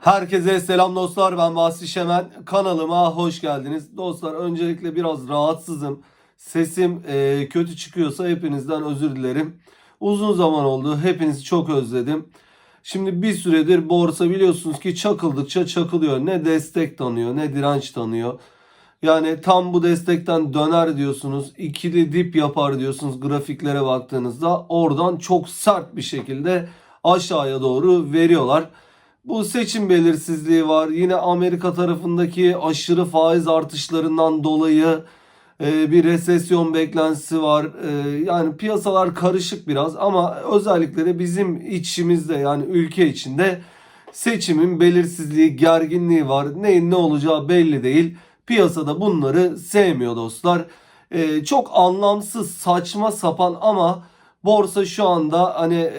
Herkese selam dostlar ben Vasfi Şemen kanalıma hoş geldiniz. Dostlar öncelikle biraz rahatsızım. Sesim e, kötü çıkıyorsa hepinizden özür dilerim. Uzun zaman oldu hepinizi çok özledim. Şimdi bir süredir borsa biliyorsunuz ki çakıldıkça çakılıyor. Ne destek tanıyor ne direnç tanıyor. Yani tam bu destekten döner diyorsunuz. ikili dip yapar diyorsunuz grafiklere baktığınızda. Oradan çok sert bir şekilde aşağıya doğru veriyorlar. Bu seçim belirsizliği var. Yine Amerika tarafındaki aşırı faiz artışlarından dolayı e, bir resesyon beklentisi var. E, yani piyasalar karışık biraz ama özellikle de bizim içimizde yani ülke içinde seçimin belirsizliği, gerginliği var. Neyin ne olacağı belli değil. Piyasada bunları sevmiyor dostlar. E, çok anlamsız, saçma sapan ama borsa şu anda hani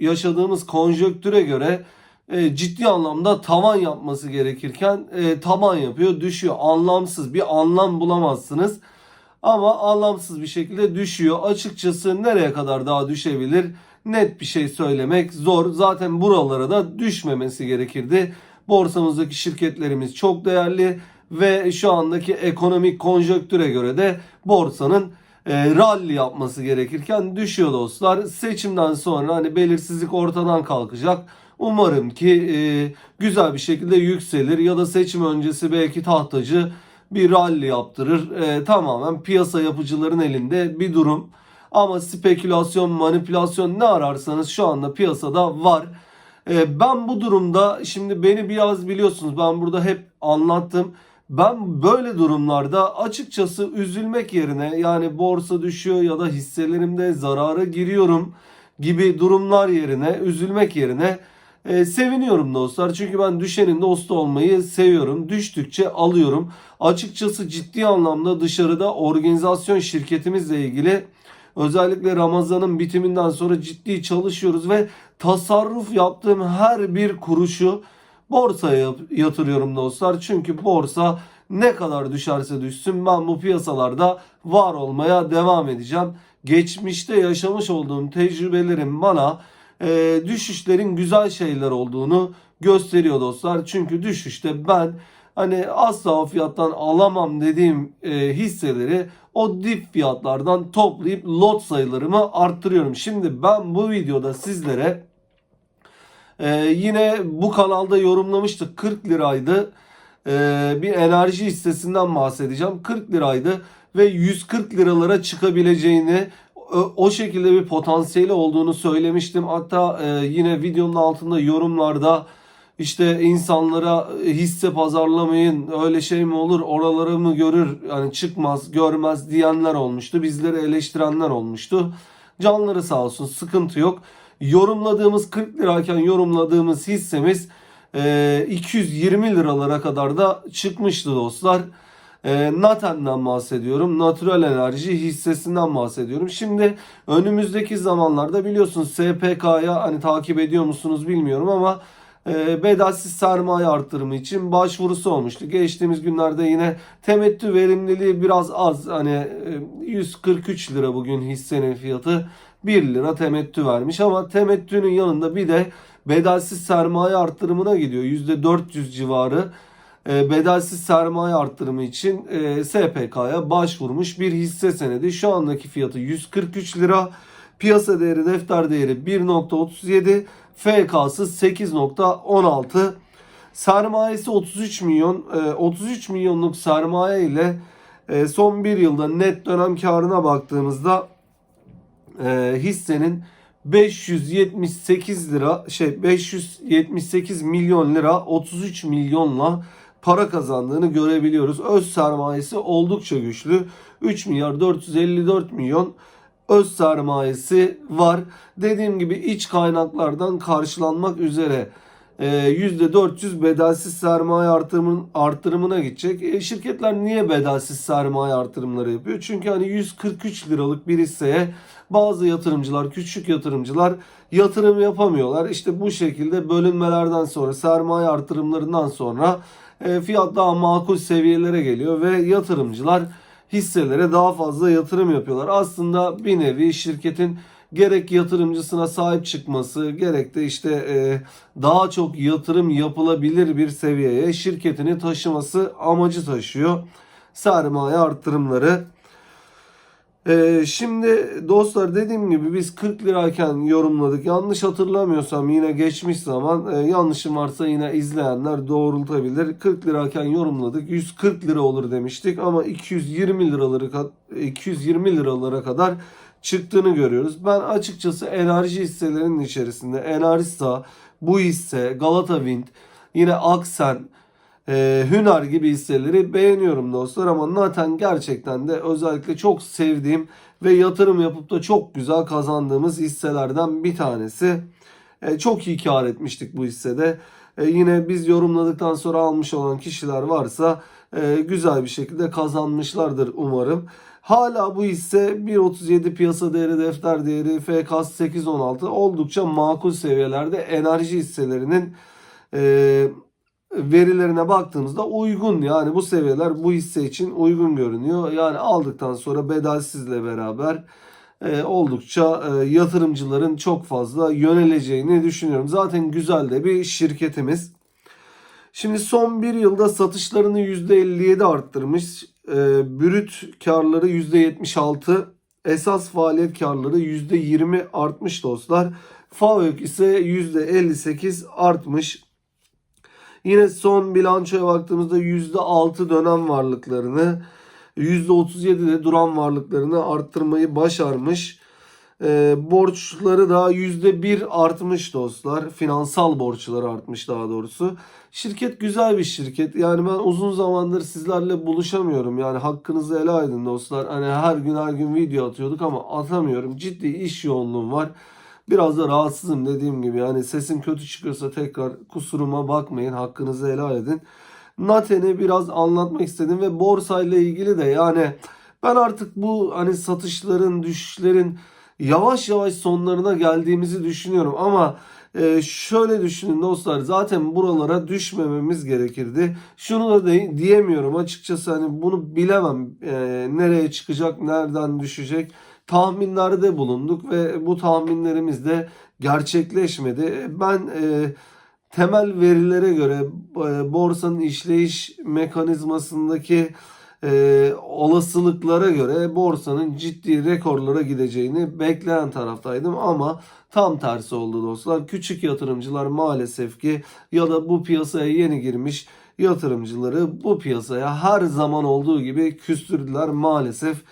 yaşadığımız konjöktüre göre e, ciddi anlamda tavan yapması gerekirken e, taban yapıyor, düşüyor. Anlamsız bir anlam bulamazsınız. Ama anlamsız bir şekilde düşüyor. Açıkçası nereye kadar daha düşebilir? Net bir şey söylemek zor. Zaten buralara da düşmemesi gerekirdi. Borsamızdaki şirketlerimiz çok değerli ve şu andaki ekonomik konjöktüre göre de borsanın e, rally yapması gerekirken düşüyor dostlar. Seçimden sonra hani belirsizlik ortadan kalkacak. Umarım ki e, güzel bir şekilde yükselir ya da seçim öncesi belki tahtacı bir rally yaptırır. E, tamamen piyasa yapıcıların elinde bir durum. Ama spekülasyon, manipülasyon ne ararsanız şu anda piyasada var. E, ben bu durumda şimdi beni biraz biliyorsunuz ben burada hep anlattım. Ben böyle durumlarda açıkçası üzülmek yerine yani borsa düşüyor ya da hisselerimde zarara giriyorum gibi durumlar yerine üzülmek yerine e, seviniyorum dostlar. Çünkü ben düşenin dostu olmayı seviyorum. Düştükçe alıyorum. Açıkçası ciddi anlamda dışarıda organizasyon şirketimizle ilgili özellikle Ramazan'ın bitiminden sonra ciddi çalışıyoruz ve tasarruf yaptığım her bir kuruşu borsaya yatırıyorum dostlar. Çünkü borsa ne kadar düşerse düşsün ben bu piyasalarda var olmaya devam edeceğim. Geçmişte yaşamış olduğum tecrübelerim bana e, düşüşlerin güzel şeyler olduğunu gösteriyor dostlar. Çünkü düşüşte ben hani asla o fiyattan alamam dediğim e, hisseleri o dip fiyatlardan toplayıp lot sayılarımı arttırıyorum. Şimdi ben bu videoda sizlere e, yine bu kanalda yorumlamıştık 40 liraydı. E, bir enerji hissesinden bahsedeceğim. 40 liraydı ve 140 liralara çıkabileceğini o- şekilde bir potansiyeli olduğunu söylemiştim. Hatta e, yine videonun altında yorumlarda işte insanlara hisse pazarlamayın öyle şey mi olur oraları mı görür yani çıkmaz görmez diyenler olmuştu. Bizleri eleştirenler olmuştu. Canları sağ olsun sıkıntı yok. Yorumladığımız 40 lirayken yorumladığımız hissemiz e, 220 liralara kadar da çıkmıştı dostlar. E, Naten'den bahsediyorum. Natural enerji hissesinden bahsediyorum. Şimdi önümüzdeki zamanlarda biliyorsunuz SPK'ya hani takip ediyor musunuz bilmiyorum ama e, bedelsiz sermaye arttırımı için başvurusu olmuştu. Geçtiğimiz günlerde yine temettü verimliliği biraz az. Hani e, 143 lira bugün hissenin fiyatı 1 lira temettü vermiş ama temettünün yanında bir de bedelsiz sermaye arttırımına gidiyor. %400 civarı bedelsiz sermaye arttırımı için e, SPK'ya başvurmuş bir hisse senedi. Şu andaki fiyatı 143 lira. Piyasa değeri, defter değeri 1.37, FK'sı 8.16. Sermayesi 33 milyon. E, 33 milyonluk sermaye ile e, son bir yılda net dönem karına baktığımızda e, hissenin 578 lira şey 578 milyon lira 33 milyonla para kazandığını görebiliyoruz. Öz sermayesi oldukça güçlü. 3 milyar 454 milyon öz sermayesi var. Dediğim gibi iç kaynaklardan karşılanmak üzere e, %400 bedelsiz sermaye artırımın, artırımına gidecek. E, şirketler niye bedelsiz sermaye artırımları yapıyor? Çünkü hani 143 liralık bir hisseye bazı yatırımcılar, küçük yatırımcılar yatırım yapamıyorlar. İşte bu şekilde bölünmelerden sonra, sermaye artırımlarından sonra e, fiyat daha makul seviyelere geliyor ve yatırımcılar hisselere daha fazla yatırım yapıyorlar. Aslında bir nevi şirketin gerek yatırımcısına sahip çıkması gerek de işte e, daha çok yatırım yapılabilir bir seviyeye şirketini taşıması amacı taşıyor. Sermaye artırımları. Ee, şimdi dostlar dediğim gibi biz 40 lirayken yorumladık. Yanlış hatırlamıyorsam yine geçmiş zaman e, yanlışım varsa yine izleyenler doğrultabilir. 40 lirayken yorumladık. 140 lira olur demiştik ama 220 liraları kad- 220 liralara kadar çıktığını görüyoruz. Ben açıkçası enerji hisselerinin içerisinde Enerjisa, bu hisse, Galata Wind, yine Aksen, e, Hünar gibi hisseleri beğeniyorum dostlar ama Naten gerçekten de özellikle çok sevdiğim ve yatırım yapıp da çok güzel kazandığımız hisselerden bir tanesi. E, çok iyi kar etmiştik bu hissede. E, yine biz yorumladıktan sonra almış olan kişiler varsa e, güzel bir şekilde kazanmışlardır umarım. Hala bu hisse 1.37 piyasa değeri, defter değeri, FKS 8.16 oldukça makul seviyelerde enerji hisselerinin e, verilerine baktığımızda uygun yani bu seviyeler bu hisse için uygun görünüyor. Yani aldıktan sonra bedelsizle beraber e, oldukça e, yatırımcıların çok fazla yöneleceğini düşünüyorum. Zaten güzel de bir şirketimiz. Şimdi son bir yılda satışlarını %57 arttırmış. E, brüt karları %76. Esas faaliyet karları %20 artmış dostlar. FAVÖK ise %58 artmış. Yine son bilançoya baktığımızda %6 dönem varlıklarını %37 de duran varlıklarını arttırmayı başarmış. E, borçları da %1 artmış dostlar. Finansal borçları artmış daha doğrusu. Şirket güzel bir şirket. Yani ben uzun zamandır sizlerle buluşamıyorum. Yani hakkınızı helal edin dostlar. Hani her gün her gün video atıyorduk ama atamıyorum. Ciddi iş yoğunluğum var. Biraz da rahatsızım dediğim gibi. Yani sesim kötü çıkıyorsa tekrar kusuruma bakmayın. Hakkınızı helal edin. Naten'i biraz anlatmak istedim ve borsayla ilgili de yani ben artık bu hani satışların, düşüşlerin yavaş yavaş sonlarına geldiğimizi düşünüyorum ama e, şöyle düşünün dostlar zaten buralara düşmememiz gerekirdi. Şunu da de, diyemiyorum açıkçası hani bunu bilemem E, nereye çıkacak, nereden düşecek tahminlerde bulunduk ve bu tahminlerimiz de gerçekleşmedi. Ben e, temel verilere göre e, borsanın işleyiş mekanizmasındaki e, olasılıklara göre borsanın ciddi rekorlara gideceğini bekleyen taraftaydım ama tam tersi oldu dostlar. Küçük yatırımcılar maalesef ki ya da bu piyasaya yeni girmiş yatırımcıları bu piyasaya her zaman olduğu gibi küstürdüler maalesef.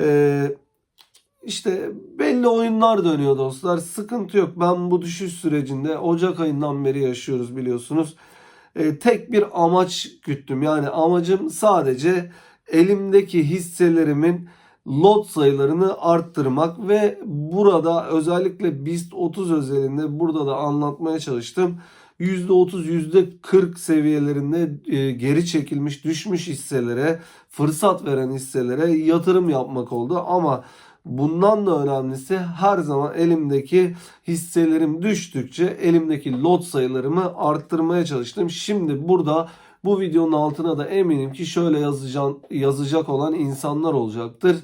Eee işte belli oyunlar dönüyor dostlar. Sıkıntı yok. Ben bu düşüş sürecinde Ocak ayından beri yaşıyoruz biliyorsunuz. E, tek bir amaç güttüm. Yani amacım sadece elimdeki hisselerimin lot sayılarını arttırmak ve burada özellikle BIST 30 özelinde burada da anlatmaya çalıştım. %30 %40 seviyelerinde e, geri çekilmiş düşmüş hisselere fırsat veren hisselere yatırım yapmak oldu ama Bundan da önemlisi her zaman elimdeki hisselerim düştükçe elimdeki lot sayılarımı arttırmaya çalıştım. Şimdi burada bu videonun altına da eminim ki şöyle yazacak, yazacak olan insanlar olacaktır.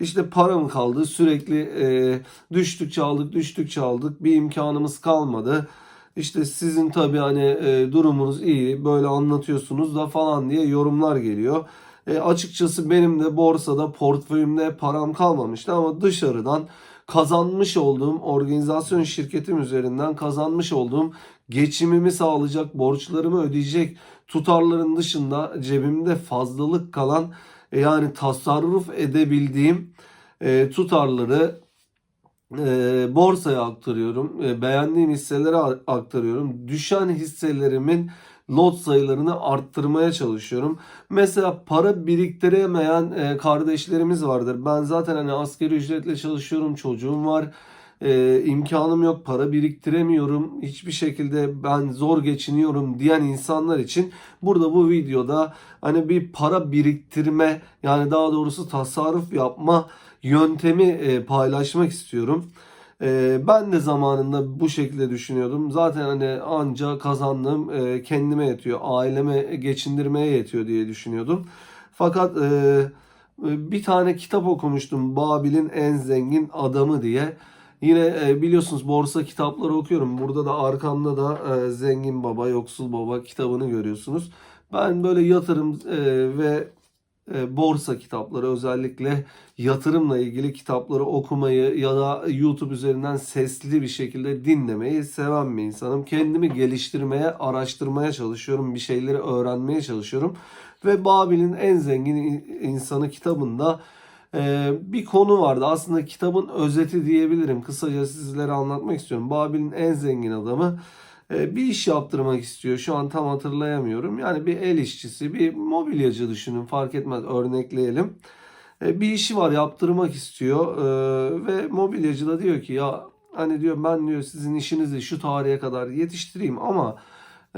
İşte para mı kaldı sürekli e, düştükçe aldık düştükçe aldık bir imkanımız kalmadı. İşte sizin tabi hani e, durumunuz iyi böyle anlatıyorsunuz da falan diye yorumlar geliyor. E, açıkçası benim de borsada portföyümde param kalmamıştı ama dışarıdan kazanmış olduğum organizasyon şirketim üzerinden kazanmış olduğum geçimimi sağlayacak, borçlarımı ödeyecek tutarların dışında cebimde fazlalık kalan e, yani tasarruf edebildiğim e, tutarları e, borsaya aktarıyorum. E, beğendiğim hisselere aktarıyorum. Düşen hisselerimin lot sayılarını arttırmaya çalışıyorum. Mesela para biriktiremeyen e, kardeşlerimiz vardır. Ben zaten hani askeri ücretle çalışıyorum, çocuğum var. E, imkanım yok, para biriktiremiyorum. Hiçbir şekilde ben zor geçiniyorum diyen insanlar için burada bu videoda hani bir para biriktirme yani daha doğrusu tasarruf yapma yöntemi e, paylaşmak istiyorum. Ee, ben de zamanında bu şekilde düşünüyordum. Zaten hani anca kazandığım e, kendime yetiyor, aileme geçindirmeye yetiyor diye düşünüyordum. Fakat e, bir tane kitap okumuştum Babil'in en zengin adamı diye. Yine e, biliyorsunuz borsa kitapları okuyorum. Burada da arkamda da e, Zengin Baba, Yoksul Baba kitabını görüyorsunuz. Ben böyle yatırım e, ve e, borsa kitapları özellikle yatırımla ilgili kitapları okumayı ya da YouTube üzerinden sesli bir şekilde dinlemeyi seven bir insanım. Kendimi geliştirmeye, araştırmaya çalışıyorum. Bir şeyleri öğrenmeye çalışıyorum. Ve Babil'in en zengin insanı kitabında e, bir konu vardı. Aslında kitabın özeti diyebilirim. Kısaca sizlere anlatmak istiyorum. Babil'in en zengin adamı e, bir iş yaptırmak istiyor. Şu an tam hatırlayamıyorum. Yani bir el işçisi, bir mobilyacı düşünün. Fark etmez örnekleyelim. E, Bir işi var yaptırmak istiyor E, ve mobilyacı da diyor ki ya hani diyor ben diyor sizin işinizi şu tarihe kadar yetiştireyim ama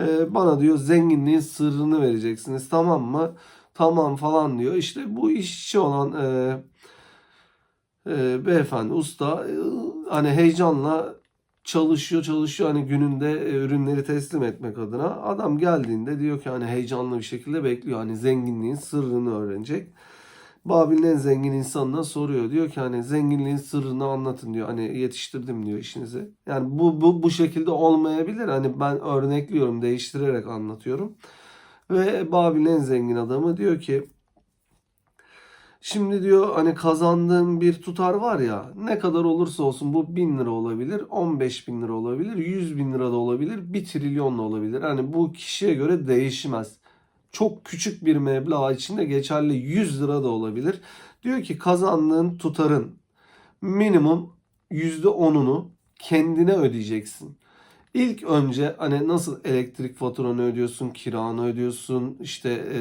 e, bana diyor zenginliğin sırrını vereceksiniz tamam mı? Tamam falan diyor. İşte bu işçi olan e, e, beyefendi usta e, hani heyecanla çalışıyor çalışıyor hani gününde e, ürünleri teslim etmek adına. Adam geldiğinde diyor ki hani heyecanlı bir şekilde bekliyor. Hani zenginliğin sırrını öğrenecek. Babil'in en zengin insanına soruyor. Diyor ki hani zenginliğin sırrını anlatın diyor. Hani yetiştirdim diyor işinizi. Yani bu bu bu şekilde olmayabilir. Hani ben örnekliyorum, değiştirerek anlatıyorum. Ve Babil'in en zengin adamı diyor ki Şimdi diyor hani kazandığım bir tutar var ya ne kadar olursa olsun bu 1000 lira olabilir, 15 bin lira olabilir, 100 bin lira da olabilir, 1 trilyon da olabilir. Hani bu kişiye göre değişmez. Çok küçük bir meblağ içinde geçerli 100 lira da olabilir. Diyor ki kazandığın tutarın minimum %10'unu kendine ödeyeceksin. İlk önce hani nasıl elektrik faturanı ödüyorsun, kiranı ödüyorsun, işte e,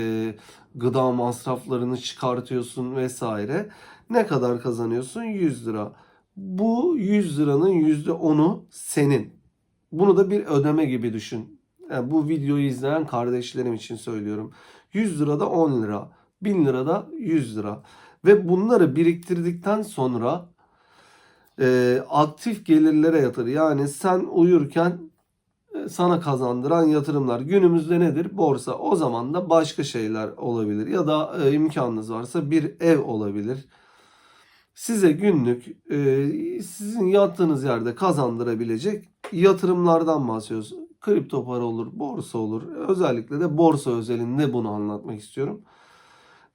gıda masraflarını çıkartıyorsun vesaire. Ne kadar kazanıyorsun? 100 lira. Bu 100 liranın %10'u senin. Bunu da bir ödeme gibi düşün. Yani bu videoyu izleyen kardeşlerim için söylüyorum. 100 lira da 10 lira, 1000 lira da 100 lira. Ve bunları biriktirdikten sonra e, aktif gelirlere yatır. Yani sen uyurken e, sana kazandıran yatırımlar. Günümüzde nedir? Borsa. O zaman da başka şeyler olabilir. Ya da e, imkanınız varsa bir ev olabilir. Size günlük e, sizin yattığınız yerde kazandırabilecek yatırımlardan bahsediyoruz. Kripto para olur, borsa olur. Özellikle de borsa özelinde bunu anlatmak istiyorum.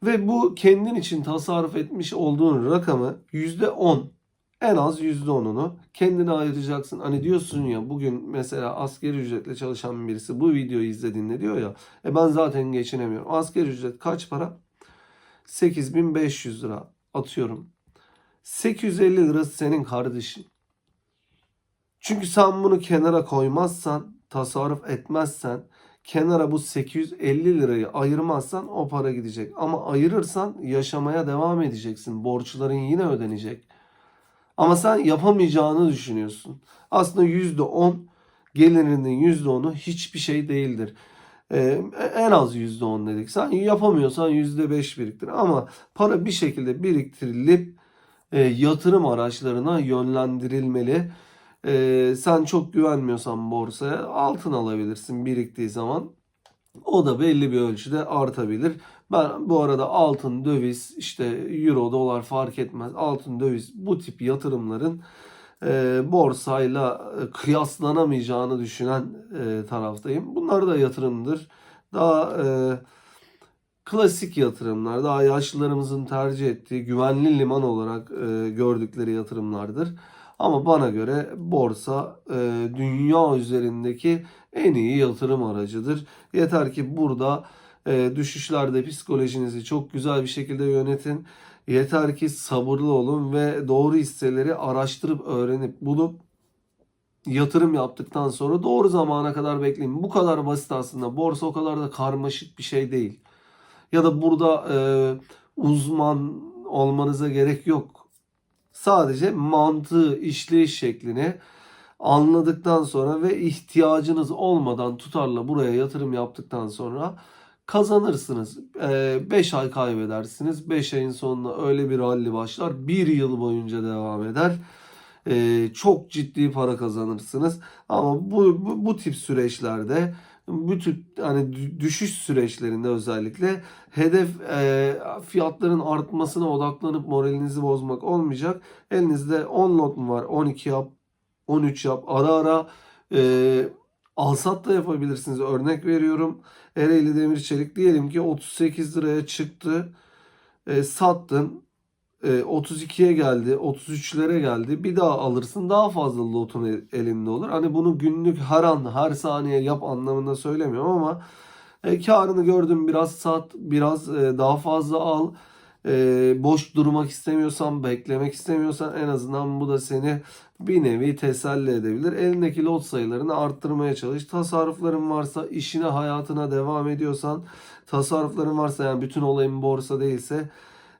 Ve bu kendin için tasarruf etmiş olduğun rakamı %10 en az %10'unu kendine ayıracaksın. Hani diyorsun ya bugün mesela asgari ücretle çalışan birisi bu videoyu izlediğinde diyor ya e ben zaten geçinemiyorum. Asgari ücret kaç para? 8500 lira atıyorum. 850 lirası senin kardeşin. Çünkü sen bunu kenara koymazsan, tasarruf etmezsen, kenara bu 850 lirayı ayırmazsan o para gidecek. Ama ayırırsan yaşamaya devam edeceksin. Borçların yine ödenecek. Ama sen yapamayacağını düşünüyorsun. Aslında %10 gelirinin %10'u hiçbir şey değildir. Ee, en az %10 dedik. Sen yapamıyorsan %5 biriktir. Ama para bir şekilde biriktirilip e, yatırım araçlarına yönlendirilmeli. E, sen çok güvenmiyorsan borsaya altın alabilirsin biriktiği zaman. O da belli bir ölçüde artabilir. Ben bu arada altın, döviz, işte euro, dolar fark etmez. Altın, döviz bu tip yatırımların e, borsayla e, kıyaslanamayacağını düşünen e, taraftayım. Bunlar da yatırımdır. Daha e, klasik yatırımlar, daha yaşlılarımızın tercih ettiği güvenli liman olarak e, gördükleri yatırımlardır. Ama bana göre borsa e, dünya üzerindeki en iyi yatırım aracıdır. Yeter ki burada e, düşüşlerde psikolojinizi çok güzel bir şekilde yönetin. Yeter ki sabırlı olun ve doğru hisseleri araştırıp öğrenip bulup yatırım yaptıktan sonra doğru zamana kadar bekleyin. Bu kadar basit aslında. Borsa o kadar da karmaşık bir şey değil. Ya da burada e, uzman olmanıza gerek yok. Sadece mantığı, işleyiş şeklini anladıktan sonra ve ihtiyacınız olmadan tutarla buraya yatırım yaptıktan sonra kazanırsınız. 5 ay kaybedersiniz. 5 ayın sonunda öyle bir rally başlar. 1 yıl boyunca devam eder. Ee, çok ciddi para kazanırsınız. Ama bu, bu, bu tip süreçlerde bütün hani dü- düşüş süreçlerinde özellikle hedef e, fiyatların artmasına odaklanıp moralinizi bozmak olmayacak. Elinizde 10 lot mu var? 12 yap, 13 yap. Ara ara e, alsat da yapabilirsiniz. Örnek veriyorum. Ereğli Demir Çelik diyelim ki 38 liraya çıktı. E, sattın. E, 32'ye geldi, 33'lere geldi. Bir daha alırsın daha fazla lotun el- elinde olur. Hani bunu günlük her an, her saniye yap anlamında söylemiyorum ama e, karını gördün biraz sat, biraz e, daha fazla al. E, boş durmak istemiyorsan, beklemek istemiyorsan en azından bu da seni bir nevi teselli edebilir. Elindeki lot sayılarını arttırmaya çalış. Tasarrufların varsa, işine, hayatına devam ediyorsan, tasarrufların varsa yani bütün olayın borsa değilse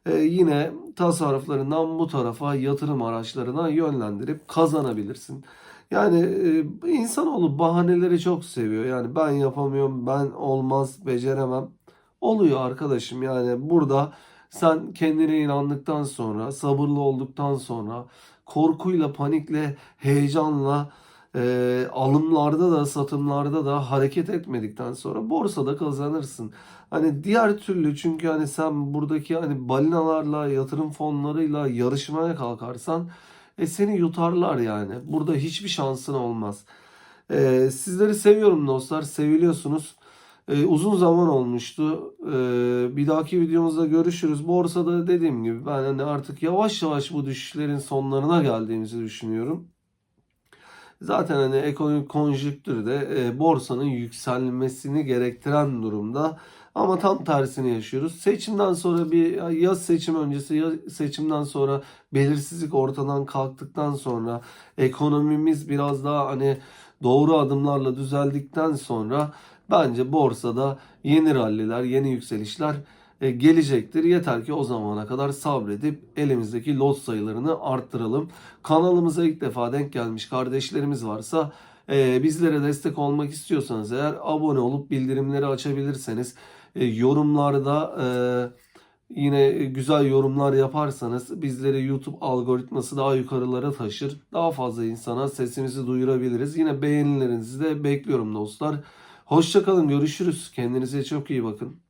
e, yine tasarruflarından bu tarafa yatırım araçlarına yönlendirip kazanabilirsin. Yani e, insanoğlu bahaneleri çok seviyor. Yani ben yapamıyorum, ben olmaz, beceremem. Oluyor arkadaşım yani burada sen kendine inandıktan sonra, sabırlı olduktan sonra, korkuyla, panikle, heyecanla, e, alımlarda da satımlarda da hareket etmedikten sonra borsada kazanırsın. Hani diğer türlü çünkü hani sen buradaki hani balinalarla, yatırım fonlarıyla yarışmaya kalkarsan e, seni yutarlar yani. Burada hiçbir şansın olmaz. E, sizleri seviyorum dostlar. Seviliyorsunuz. E, uzun zaman olmuştu. E, bir dahaki videomuzda görüşürüz. Borsada dediğim gibi ben hani artık yavaş yavaş bu düşüşlerin sonlarına geldiğimizi düşünüyorum. Zaten hani ekonomik konjüktür de e, borsanın yükselmesini gerektiren durumda. Ama tam tersini yaşıyoruz. Seçimden sonra bir ya seçim öncesi ya seçimden sonra belirsizlik ortadan kalktıktan sonra ekonomimiz biraz daha hani doğru adımlarla düzeldikten sonra bence borsada yeni ralliler, yeni yükselişler gelecektir. Yeter ki o zamana kadar sabredip elimizdeki lot sayılarını arttıralım. Kanalımıza ilk defa denk gelmiş kardeşlerimiz varsa e, bizlere destek olmak istiyorsanız eğer abone olup bildirimleri açabilirseniz e, yorumlarda e, yine güzel yorumlar yaparsanız bizleri YouTube algoritması daha yukarılara taşır. Daha fazla insana sesimizi duyurabiliriz. Yine beğenilerinizi de bekliyorum dostlar. Hoşçakalın görüşürüz. Kendinize çok iyi bakın.